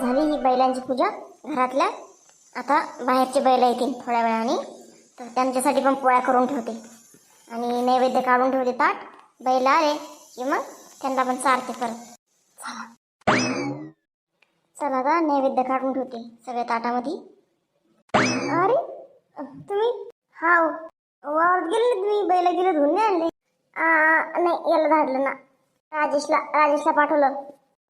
झाली ही बैलांची पूजा. घरातल्या आता बाहेरचे बैल येतील थोड्या वेळाने. तर त्यांच्यासाठी पण पोळ्या करून ठेवते. आणि नैवेद्य काढून ठेवते ताट. बैल आले की मग त्यांना पण चारते परत. चला. चला आता नैवेद्य काढून ठेवते सगळ्या ताटामध्ये. अरे तुम्ही? हा वावरत गेले ना तुम्ही? बैल गेले धुवून आणले? नाही याला धाडलं ना. राजेशला राजेशला पाठवलं.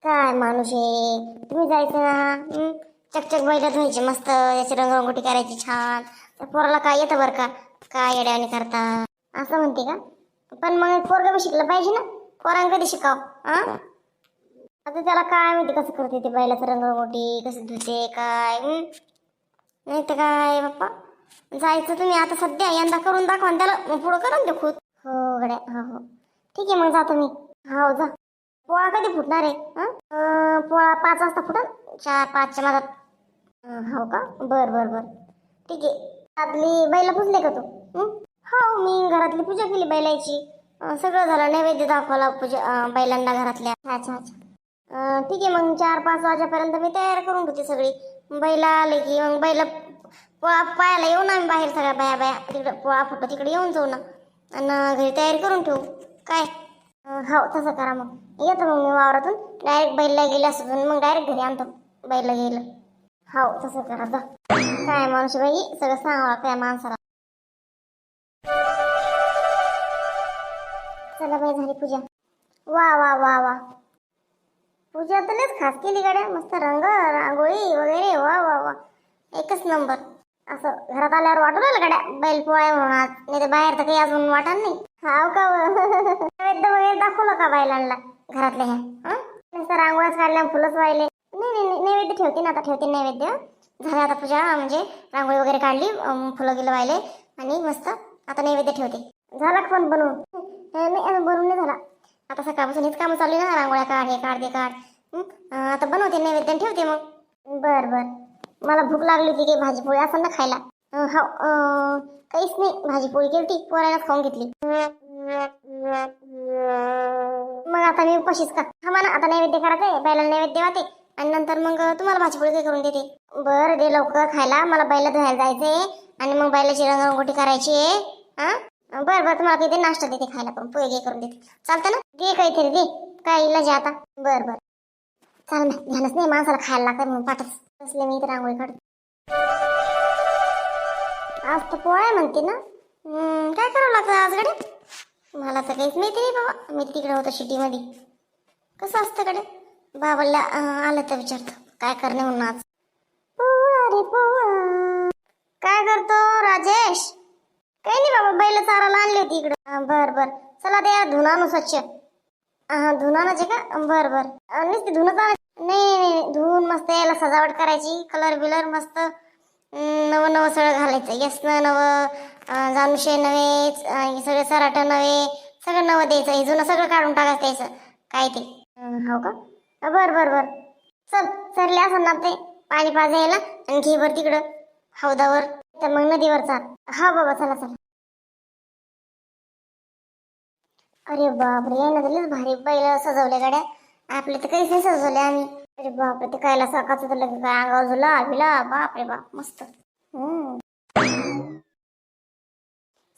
काय माणूस आहे तुम्ही जायचं ना हं? चकचक बैल धुवायचे मस्त याची रंगरंगोटी करायची छान. त्या पोराला काय येतं बरं का? काय येड्याने करता? असं म्हणते का? पण मग पोरगा बी शिकलं पाहिजे ना. पोरांना कधी शिकाव हा? आता त्याला काय माहिती कसं करते ते बैलाचं रंगरंगोटी कसं धुते काय हं? नाही तर काय बाप्पा? जायचं तुम्ही आता सध्या यंदा करून दाखवा आणि त्याला मग पुढं करून दे खुद. हो गड्या हो हो. ठीक आहे मग जातो मी. हो जा. पोळा कधी फुटणार आहे? हं? पोळा पाच वाजता फुटल चार पाचच्या मधात. हो का? बर बर बर. ठीक आहे. आपली बैला पुजले का तू? हो? मी घरातली पूजा केली बैलाची. सगळं झालं नैवेद्य दाखवला पूजा बैलांना घरातल्या. अच्छा अच्छा. ठीक आहे मग चार पाच वाजेपर्यंत मी तयार करून घेते सगळी. बैला आले की मग बैला पोळा पायाला येऊ ना आम्ही बाहेर सगळ्या बाया बाया तिकडे पोळा फुटतो तिकडे येऊन जाऊ ना. आणि घरी तयारी करून ठेवू. काय? हो तसं करा मग. येतो मग मी वावरातून. डायरेक्ट बैलला गेले असं मग डायरेक्ट घरी आणतो. बैलला गेलं हो तसं करा. जा काय माणूस बाई सगळं सांगावं काय माणसाला? चला बाई झाली पूजा. वा वा वा वा. पूजा तर लयच खास केली गाड्या. मस्त रंग रांगोळी वगैरे. वा वा वा. एकच नंबर असं घरात आल्यावर वाटू राहिलं गड्या बैल पोळ्या म्हणून नाही तर बाहेर तर काही अजून वाटत नाही. हाव का नैवेद्य वगैरे दाखवलं का बैलांना? घरातल्या ह्या नुसतं रांगोळ्याच काढल्या फुलंच वाहिले. नाही नाही नैवेद्य ठेवते ना आता ठेवते नैवेद्य. झाले आता पूजा म्हणजे रांगोळी वगैरे काढली फुलं गेलं वाहिले आणि मस्त आता नैवेद्य ठेवते. झाला का फोन बनवून? नाही बनवून नाही झाला. आता सकाळपासून हेच कामं चालू आहे ना रांगोळ्या काढ हे काढ ते काढ. आता बनवते नैवेद्य ठेवते मग. बर बरं. मला भूक लागली होती काही भाजीपोळी असं ना खायला. हो काहीच नाही. भाजीपोळी केली पोरायलाच खाऊन घेतली. मग आता मी उपाशीच का? हा मला आता नैवेद्य करायचंय बैलाला नैवेद्य वाटे आणि नंतर मग तुम्हाला भाजीपोळी काही करून देते. बरं दे लवकर खायला. मला बैला धुवायला जायचंय. आणि मग बैलाची रंगरंगोटी करायची आहे. हा बरं बरं तुम्हाला काही नाश्ता देते खायला पण. पोहे करून देते. चालतं ना? दे काहीतरी दे. काय इलाज आता. बरं बरं. चाल ना ध्यानच नाही. माणसाला खायला लागतं म्हणून पाठच. असले मी इथे रांगोळी काढतो. आज तर पोळ्या म्हणते ना. काय करावं लागतं आज गडे मला तर काहीच माहिती नाही बाबा. मी तिकडे होतो शिटीमध्ये. कसं असतं कडे बाबाला आलं तर विचारतो. काय करणे म्हणून आज? पोळा रे पोळा. काय करतो राजेश? काही नाही बाबा बैल चाराला आणली होती इकडं. बर बर. चला ते धुना आणू स्वच्छ. धुना आणायचे का? बर बर. नुसते नुसती धुनच नाही नाही धुवून मस्त याला सजावट करायची. कलर बिलर मस्त नवं नवं सगळं घालायचं. यसनं नवं जानुशे नवे सगळे सराट नवे सगळं नवं द्यायचं. हे जुनं सगळं काढून टाकायचं द्यायचं काय ते? हो का? बर बर बर. चल सरले असं ना ते पाणी पाजायला आणि घे वर तिकडं. हौदावर. तर मग नदीवर चाल. हा बाबा चला चला. अरे बापरे यानं तर भारी बैल सजवले गाड्या. आपले तर काही सजवले आम्ही. अरे बापरे ते कायला सकाळचं तर लगेच काय अंगावर झुला बिला बापरे बाप मस्त. हम्म.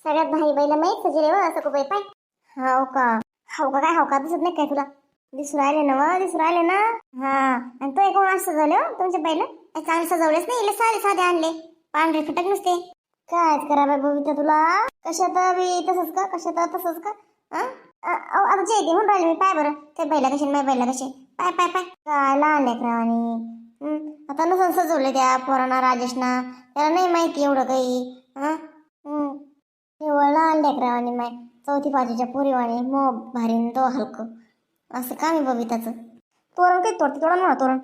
सगळ्यात भारी बैल माहीत सजले व असं बाई पाय. हाव का? हाव का काय हाव का? दिसत नाही काय तुला? दिसू राहिले ना व दिसू राहिले ना? हा. आणि तो एक असं सजवले हो तुमचे बैल? चांगले सजवलेच नाही इले साधे साधे आणले. पांढरे फटक नसते. काय करा बाई बघितलं तुला? कशात बी तसंच का कशात तसंच का हा? अ, अहो, म्हणून राहिले मी. पाय बरं. ते बैला कशी माय बैला कशी? पाय पाय पाय. काय लहान लेकरावानी आता नसन सजवले त्या पोरांना राजेशना. त्याला नाही माहिती एवढं काही. हां? हं. केवळ लहान लेकरावानी माय. चौथी पाचवीच्या पोरीवाणी मो भारी दो तो हलकं. असं का मी बबिताचं तोरण काही तोडते? तोडा म्हणा तोरण.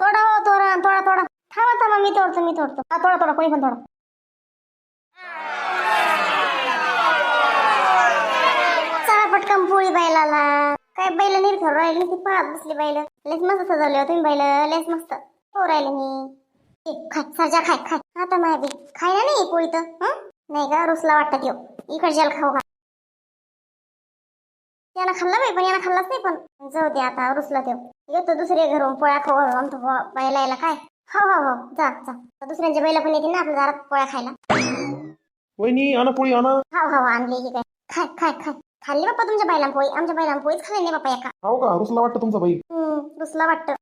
तोडा हो तोरण. तोडा तोडा. थांबा थांबा. मी तोडतो मी तोडतो. हा तोडा तोडा. कोणी पण तोडा चला पटकन पोळी बैलाला काय बैल निर्खर राहिले ती पाहत बसली बैल. लेस मस्त सजवले होते बैल लेस मस्त. हो राहिले मी. खाय सरजा खाय खाय. आता बी. खाय ना नाही पोळी तर हं? नाही का रुसला वाटतं त्यो. इकडच्याला खाऊ घा त्यानं खाल्ला बाई पण यानं खाल्लाच नाही पण. जाऊ दे आता रुसला त्यो. येतो दुसरे घरून पोळ्या खाऊ आमचं बायला यायला काय? हो हो हो जा जा. दुसऱ्यांच्या बैला पण येतील ना आपल्या दारात पोळ्या खायला. वहिनी आणा पोळी आणा. हो हो आणली की काय. खाय खाय खाय. खाल्ली बाप्पा तुमच्या बैलां पोळी? आमच्या बैलां पोळीच खाल्ली नाही बाप्पा एका. हो का? रुसला वाटतं तुमचा बाई. हम्म, रुसला वाटतं.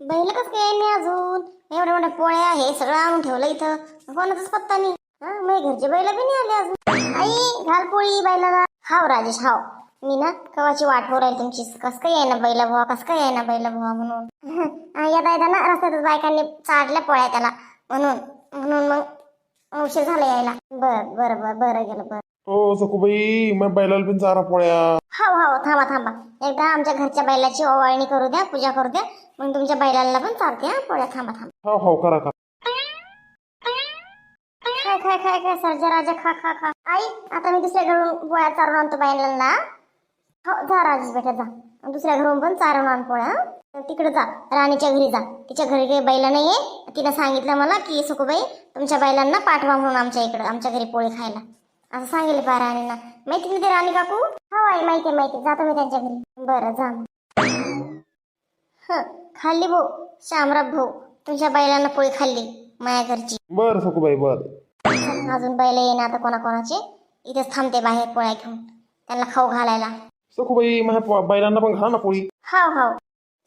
बैल कसं काय नाही अजून? एवढ्या मोठ्या पोळ्या हे सगळं आणून ठेवलं इथं. कोणाचाच पत्ता नाही. हा मग घरचे बैल बी नाही आले अजून? आई घाल पोळी बैलाला हाव राजेश हाव. मी ना कवाची वाट राहील तुमची. कस काय आहे ना बैला बुवा कस काय आहे ना बैला बुवा म्हणून? हा, या दादा ना रस्त्यातच बायकांनी चाडल्या पोळ्या त्याला. म्हणून म्हणून मग उशीर झाला यायला. बर बर बर बरं गेलं बरं. हो सखूबाई मग बैलाला पण चारा पोळ्या. हो हो थांबा थांबा. एकदा आमच्या घरच्या बैलाची ओवाळणी करू द्या पूजा करू द्या. मग तुमच्या बैलाला पण चालते हा पोळ्या. थांबा थांबा. हो हो करा करा. खाय खाय खाय खाय सर्जा राजा खा खा खा. आई आता मी दुसऱ्या घरून पोळ्या चारून आणतो बैलांना हो जा राजेश बेटा जा. दुसऱ्या घरून पण चारून आण पोळ्या हं? तर तिकडे जा राणीच्या घरी जा. तिच्या घरी काही बैला नाहीये. तिनं सांगितलं मला की सुखूबाई तुमच्या बैलांना पाठवा म्हणून आमच्या इकडे आमच्या घरी पोळी खायला. असं सांगितलं बा राणींना माहिती ना ते राणी काकू. हो आई माहिती आहे, माहिती आहे. जातो मी त्यांच्या घरी. बरं जा मग. हं, खाल्ली भाऊ. शामराव भाऊ. तुमच्या बैलांना पोळी खाल्ली माया घरची. बर सखूबाई बर. अजून बैल येईन आता कोणाकोणाचे. इथेच थांबते बाहेर पोळ्या घेऊन. त्यांना खाऊ घालायला. सखूबाई माझ्या पो- बैलांना पण घाला ना पोळी. हाव हाव.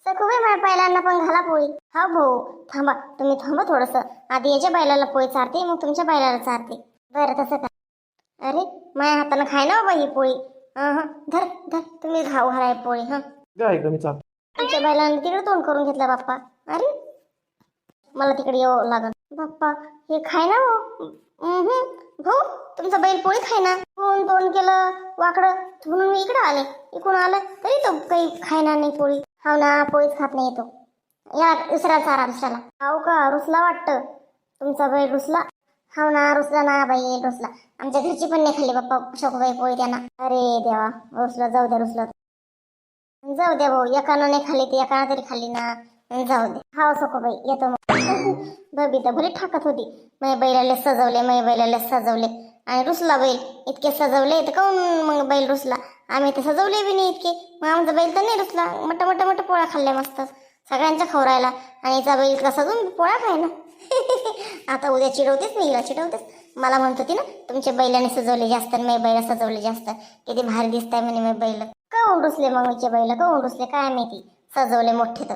सखूबाई माझ्या बैलांना पण घाला पोळी. हा भाऊ थांबा. तुम्ही थांबा थोडस. आधी याच्या बैलाला पोळी चारते मग तुमच्या बैलाला चारते. बरं तसं का अरे माझ्या हातानं खाय ना बाबा ही पोळी. हं हं धर धर तुम्ही खाऊ घालाय पोळी हं. मी चाल तुमच्या बैलांनी तिकडे तोंड करून घेतलं बाप्पा. अरे मला तिकडे यावं लागल बाप्पा हे खाय ना हो. भाऊ तुमचा बैल पोळी खाय ना. तोंड तोंड केलं वाकडं म्हणून मी इकडे आले. इकडून आलं तरी तो काही खायना नाही पोळी. हाव ना पोळीच खात नाही तो. या दुसऱ्या चारा दुसऱ्याला. हाव का रुसला वाटतं. तुमचा बैल रुसला. हाव ना रुसला ना बाई रुसला. आमच्या घरची पण नाही खाल्ली बाप्पा शोकबाई पोळी त्यांना. अरे देवा रुसला जाऊ द्या रुसला. जाऊ द्या भाऊ एकानं नाही खाल्ली ती एकानं तरी खाल्ली ना. जाऊ दे. हाव सको येतो मग. बबिता भले ठाकत होती. मै बैलाला सजवले मै बैलाले सजवले. आणि रुसला बैल इतके सजवले तर काऊन मग बैल रुसला? आम्ही तर सजवले बी नाही इतके. मग आमचा बैल तर नाही रुसला. मोठा मोठा मोठा पोळ्या खाल्ल्या सगळ्यांचा खवरायला आणि याचा बैल इतका सजून पोळ्या खायला आता उद्या चिडवतेच मी हिला चिडवतेच मला म्हणत होती ना तुमच्या बैलाने सजवले जास्त आणि माझ्या बैला सजवले जास्त. किती भारी दिसताय म्हणे मी बैल. काऊन ओंडुसले मग मीचे बैल? काऊन ओंडुसले काय माहिती. सजवले मोठे तर.